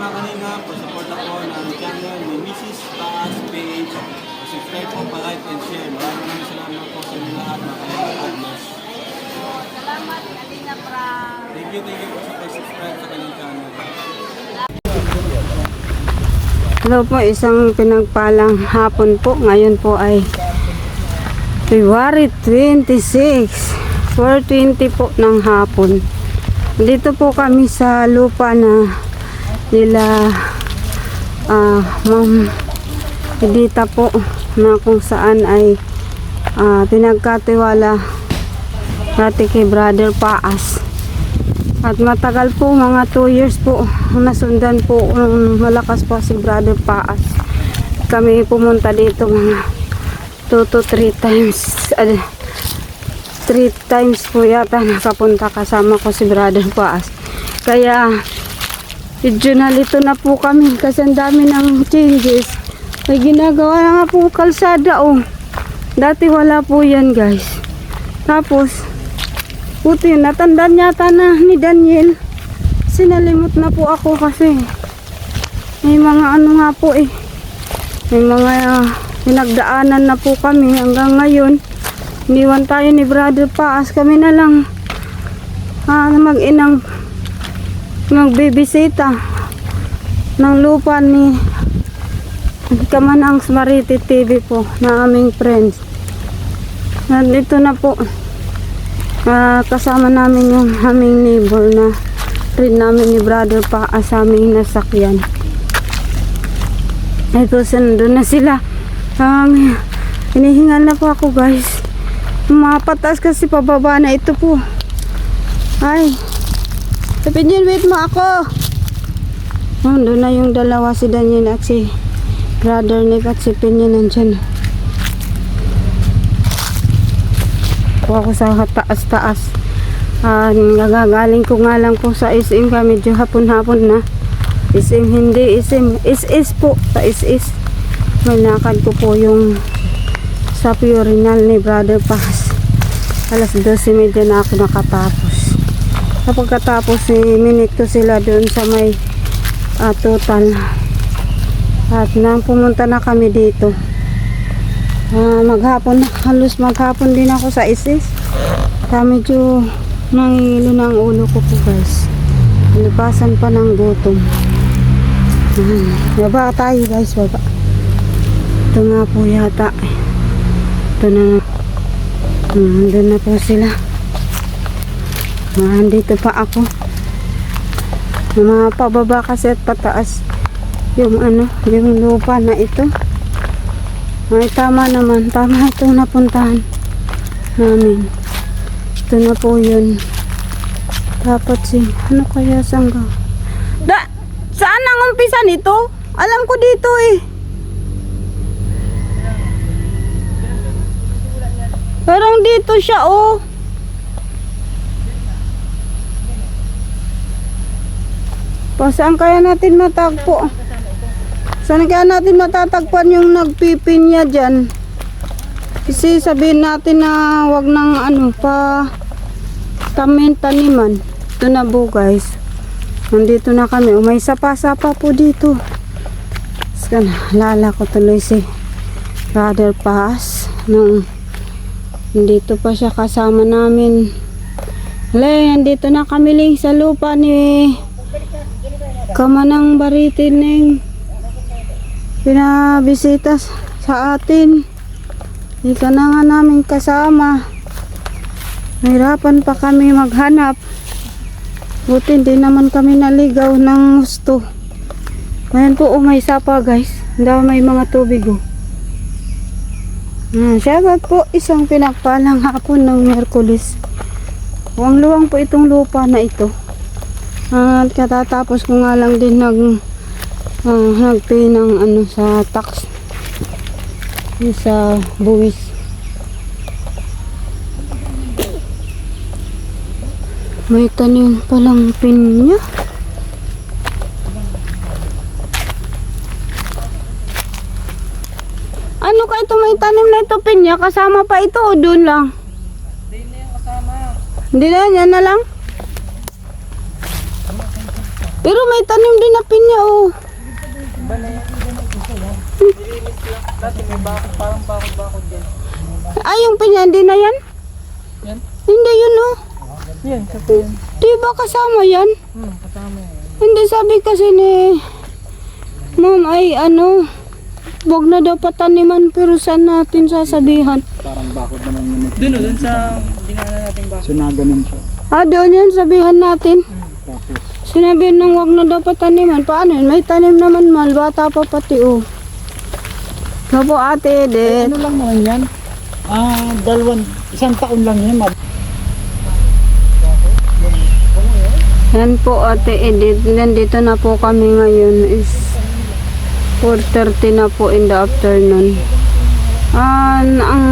mga kanina, pa-support ako ng channel ni Mrs. Taas Page. Subscribe po, pa-like and share. Maraming maraming salamat po sa inyo lahat, mga kanina. God bless. Salamat, Kalina Pra. Thank you, thank you po sa pag-subscribe sa kanyang channel. Hello po, isang pinagpalang hapon po. Ngayon po ay February 26, 4.20 po ng hapon. Dito po kami sa lupa na nila ah Ma'am Edita po na kung saan ay ah, pinagkatiwala dati kay Brother Paas. At matagal po, mga 2 years po, nasundan po ng malakas po si Brother Paas. Kami pumunta dito mga 2 to 3 times. 3 times po yata nakapunta kasama ko si Brother Paas. Kaya, medyo nalito na po kami kasi ang dami ng changes. May ginagawa na nga po kalsada oh. Dati wala po yan guys. Tapos, Buti, natandaan yata na ni Daniel. Sinalimot na po ako kasi may mga ano nga po eh. May mga ah, pinagdaanan na po kami hanggang ngayon. Iniwan tayo ni Brother Paas. Kami na lang ah, mag-inang magbibisita ng lupa ni Kamanang Smariti TV po na aming friends. Nandito na po. Ah, kasama namin yung aming neighbor na rin namin ni brother pa sa aming nasakyan. Ito, nandun na sila. Um, hinihingal na po ako guys. Mapatas kasi pababa na ito po. Ay. Niyo, wait mo ako. Oh, doon na yung dalawa si Daniel at si brother Nick at si Pinya nandyan. po ako sa taas-taas. Ah, nagagaling ko nga lang po sa SM ka, medyo hapon-hapon na. SM hindi, SM, SS po, sa SS. Malakad ko po yung sa Piorinal ni Brother Paz. Alas 12.30 na ako nakatapos. Sa pagkatapos, eh, minute ko sila doon sa may ah, total. At nang pumunta na kami dito. Ah, maghapon halos maghapon din ako sa isis. Kaya medyo nangihilo na ang ulo ko po guys. Lipasan pa ng gutom. Ayan. Baba tayo guys, baba. Ito nga po yata. Ito na na. Nandun na po sila. Nandito pa ako. Mga pababa kasi at pataas yung ano, yung lupa na ito. Ay, tama naman. Tama ito napuntahan namin. Ito na po yun. Dapat si, ano kaya sangga? Da, saan ang umpisa nito? Alam ko dito eh. Parang dito siya oh. Pa, saan kaya natin matagpo? Saan kaya natin matatagpuan yung nagpipinya dyan? Kasi sabihin natin na wag nang ano pa tamin taniman. Ito na po guys. Nandito na kami. Oh, may sapa-sapa po dito. Sana, lala ko tuloy si Brother Paz. Nung nandito pa siya kasama namin. Hala, nandito na kami ling sa lupa ni Kamanang Baritining pinabisita sa atin. Hindi ka na nga namin kasama. Nahirapan pa kami maghanap. Buti hindi naman kami naligaw ng gusto. Ngayon po, oh, may sapa guys. Hindi may mga tubig oh. Ah, shoutout po isang pinagpalang hapon ng Merkulis. Luwang-luwang po itong lupa na ito. At katatapos ko nga lang din nag uh, nagpay ng ano sa tax. Yung sa buwis. May tanim palang pinya ano ka ito? May tanim na ito pinya kasama pa ito o doon lang? Hindi na yan na lang Pero may tanim din na pinya, oh. Ay, yung pinya, hindi na yan? Yan? Hindi yun, oh. Yan, sa po yan. Di ba kasama yan? Hmm, kasama yan. Hindi sabi kasi ni Ma'am ay ano, wag na daw pataniman pero saan natin sasabihan? Parang bakod naman yun. Doon, doon sa dinaanan natin bakod. So na ganun siya. Ah, doon yan, sabihan natin. Tapos, Sinabi nang wag na daw pataniman. Paano yun? May tanim naman mal, bata pa pati oh. Opo ate Edith. ano lang naman yan? Ah, dalawang, isang taon lang yan. mab- Yan po ate Edith. Nandito na po kami ngayon is 4.30 na po in the afternoon. Ah, ang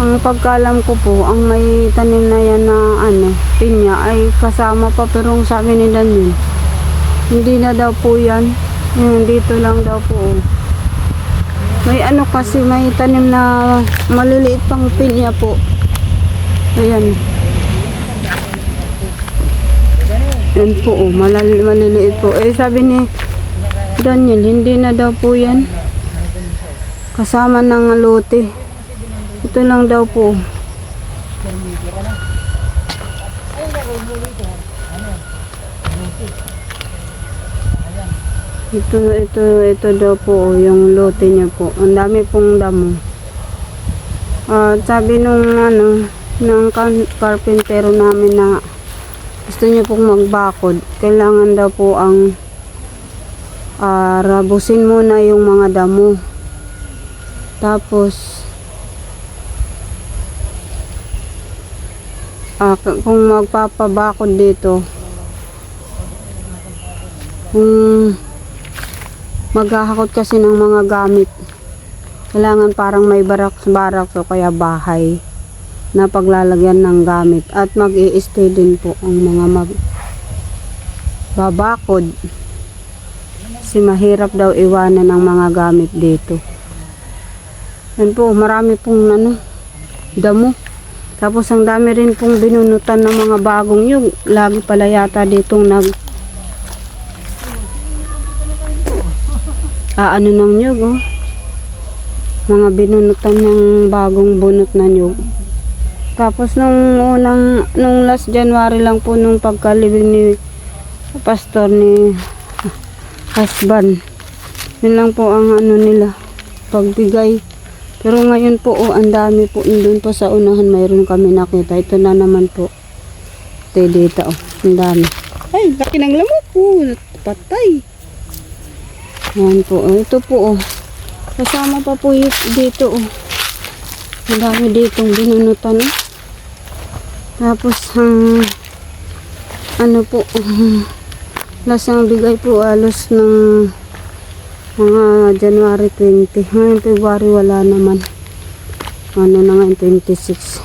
ang pagkalam ko po, ang may tanim na yan na ano, pinya ay kasama pa pero ang sabi ni Daniel, hindi na daw po yan. Yung dito lang daw po. May ano kasi, may tanim na maliliit pang pinya po. Ayan. Yan po, oh, malal maliliit po. Eh, sabi ni Daniel, hindi na daw po yan. Kasama ng lote. Ito lang daw po. Ito, ito, ito daw po, yung lote niya po. Ang dami pong damo. At sabi nung ano, ng carpentero namin na gusto niya pong magbakod, kailangan daw po ang ah, rabusin muna yung mga damo. Tapos, k- kung magpapabakod dito, kung maghahakot kasi ng mga gamit, kailangan parang may baraks-baraks o kaya bahay na paglalagyan ng gamit. At mag stay din po ang mga mag babakod kasi mahirap daw iwanan ang mga gamit dito. Yan po marami pong ano damo tapos ang dami rin pong binunutan ng mga bagong yun lagi pala yata ditong nag ah, ano ng nyug oh mga binunutan ng bagong bunot na nyug tapos nung unang, nung last January lang po nung pagkalibing ni pastor ni husband. Yun lang po ang ano nila, pagbigay. Pero ngayon po, oh, ang dami po. Doon po sa unahan, mayroon kami nakita. Ito na naman po. Ito dito, oh. Ang dami. Ay, laki ng lamok po. Patay. Yan po. Oh, ito po, oh. Kasama pa po y- dito, oh. Ang dami ditong binunutan. Eh. Tapos, ang ano po, last ang bigay po alos ng mga January 20. Ngayon February wala naman. Ano na ngayon 26.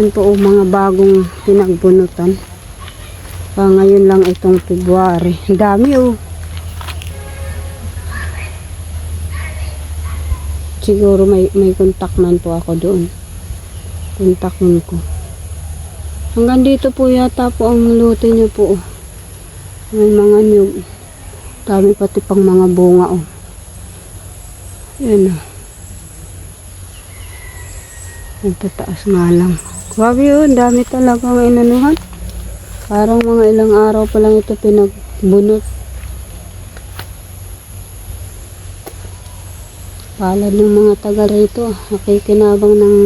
Yan po oh, mga bagong pinagbunutan. Pa ngayon lang itong February. Dami oh. Siguro may may contact man po ako doon. Kontakin ko. Hanggang dito po yata po ang lote niya po. oh. May mga nyug. Dami pati pang mga bunga oh. Yan oh. Ang tataas nga lang. Grabe yun, dami talagang inanuhan. Parang mga ilang araw pa lang ito pinagbunot. Palad ng mga taga rito, nakikinabang ng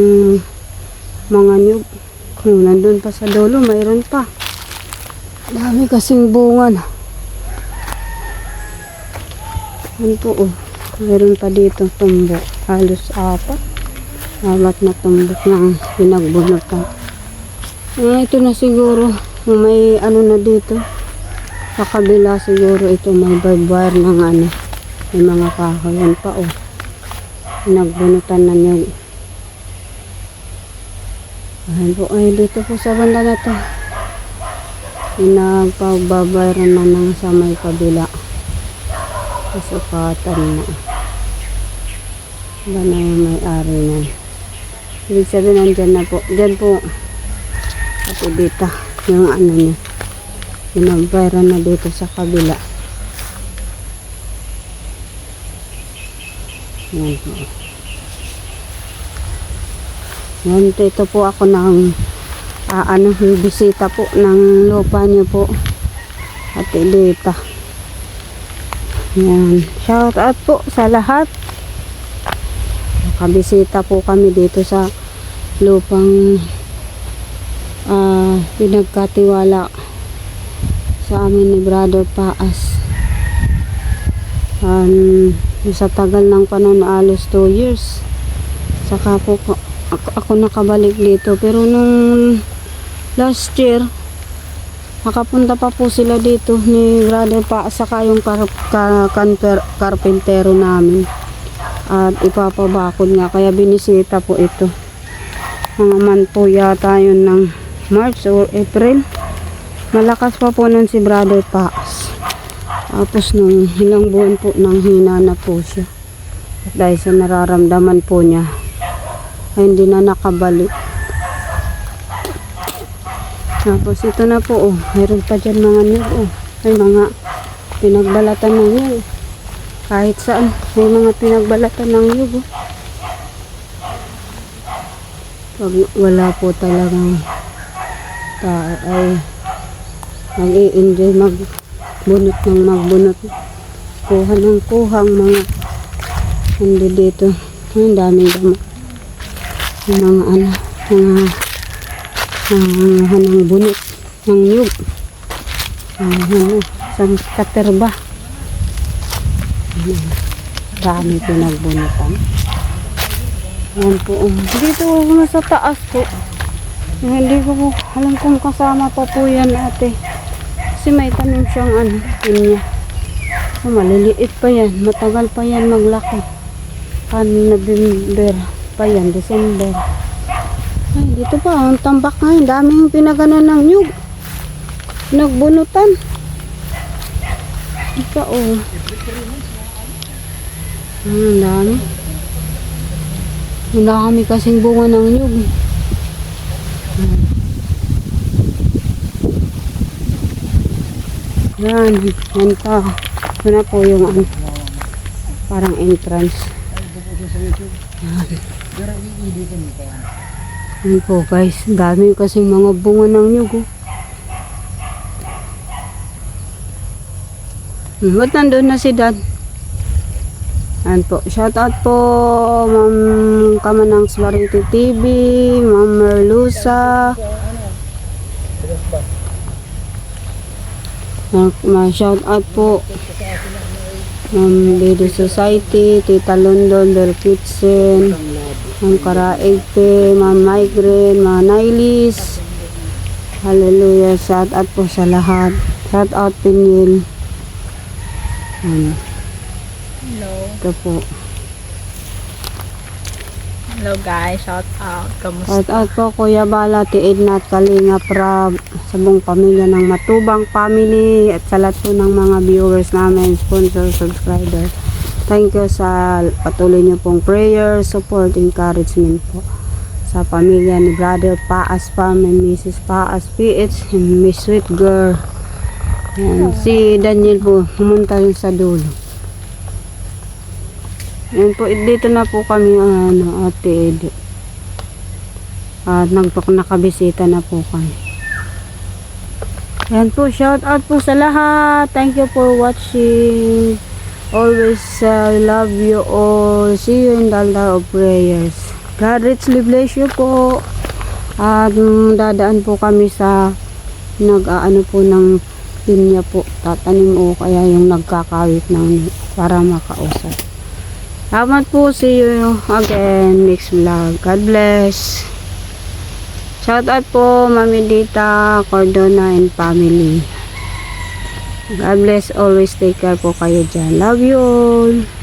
mga nyug. Nandun pa sa dulo, mayroon pa. Dami kasing bunga na. Yan oh. Mayroon pa dito tumbo. Halos apat. Apat na tumbok na pinagbunutan. Eh, ito na siguro. May ano na dito. Sa kabila siguro ito may barbed wire ng ano. May mga kahoy. Yan pa oh. Pinagbunutan na niya. Ayan po, ay dito po sa banda na to. Pinagpagbabayaran na ng sa may kabila. Kasukatan na. Ba na may-ari na. Ibig sabihin nandyan na po. Dyan po. Pati dito. Yung ano niya. Pinampera na dito sa kabila. Yan po. Yan, ito po ako ng ah, ano, bisita po ng lupa niyo po. Ate Dita. Yan. Shout out po sa lahat. Nakabisita po kami dito sa lupang ah, pinagkatiwala sa amin ni Brother Paas. Um, sa tagal ng panahon alos 2 years. Saka po ko- ako, ako nakabalik dito. Pero nung last year, nakapunta pa po sila dito ni Brother Paas saka yung kar, ka, kanper, karpentero namin. At ipapabakod nga. Kaya binisita po ito. Mga man po yata yun ng March or April. Malakas pa po nun si Brother Paas. Tapos nung ilang buwan po nang hina na po siya. At dahil sa nararamdaman po niya, ay hindi na nakabalik. Tapos ito na po, oh, mayroon pa dyan mga niyog, oh. May mga pinagbalatan ng niyog. Kahit saan, may mga pinagbalatan ng niyog, oh. Pag wala po talagang tao ay nag-i-enjoy magbunot ng magbunot. Kuha ng kuha ang mga hindi dito. Ang daming damo. Mga ano, mga mga ng bunot ng nyug. Ang ano, isang katerba. Ayan. Dami pinagbunutan. Yan po. oh. Dito ako sa taas po. Hindi ko po alam kung kasama pa po yan ate. Kasi may tanim siyang ano, pinya. So, maliliit pa yan. Matagal pa yan maglaki. Ano, November pa yan, December. Ay, dito pa, ang tambak ngayon. Daming pinaganan ng nyug. Nagbunutan. Ito, oh. Ang dami. Wala kami kasing bunga ng nyug. Yan, yan pa. Ito na po yung ano, parang entrance. Yan po guys, dami kasing mga bunga ng nyug. Oh. Hmm, ba't nandun na si dad? Yan po, shout out po Ma'am Kamanang Svarity TV, Ma'am Merlusa, Ma-shout out po Ma'am Lady Society, Tita London, Bell Kitchen, Ma'am Karaegte, Ma'am Migraine, Ma'am Nailis. Hallelujah. Shout out po sa lahat. Shout out Pinyil. Ano, Hello. ito po. Hello guys, shout out. Kamusta? Shout out po Kuya Bala, Tiid at Kalinga Prab, sa buong pamilya ng Matubang Family at sa lahat po ng mga viewers namin, sponsor, subscriber. Thank you sa patuloy niyo pong prayer, support, encouragement po sa pamilya ni Brother Paas Pam and Mrs. Paas PH and Miss Sweet Girl. Yan. Si Daniel po, pumunta rin sa dulo. Yan po, dito na po kami, ano, ate Edi. At nagpak nakabisita na po kami. Yan po, shout out po sa lahat. Thank you for watching. Always uh, love you all. See you in the altar of prayers. God richly bless you po. At mm, dadaan po kami sa nag-aano po ng pinya po. Tatanim o kaya yung nagkakawit ng para makausap. Salamat po. See you again next vlog. God bless. Shout out po Mami Dita, Cordona and family. God bless. Always take care po kayo dyan. Love you all.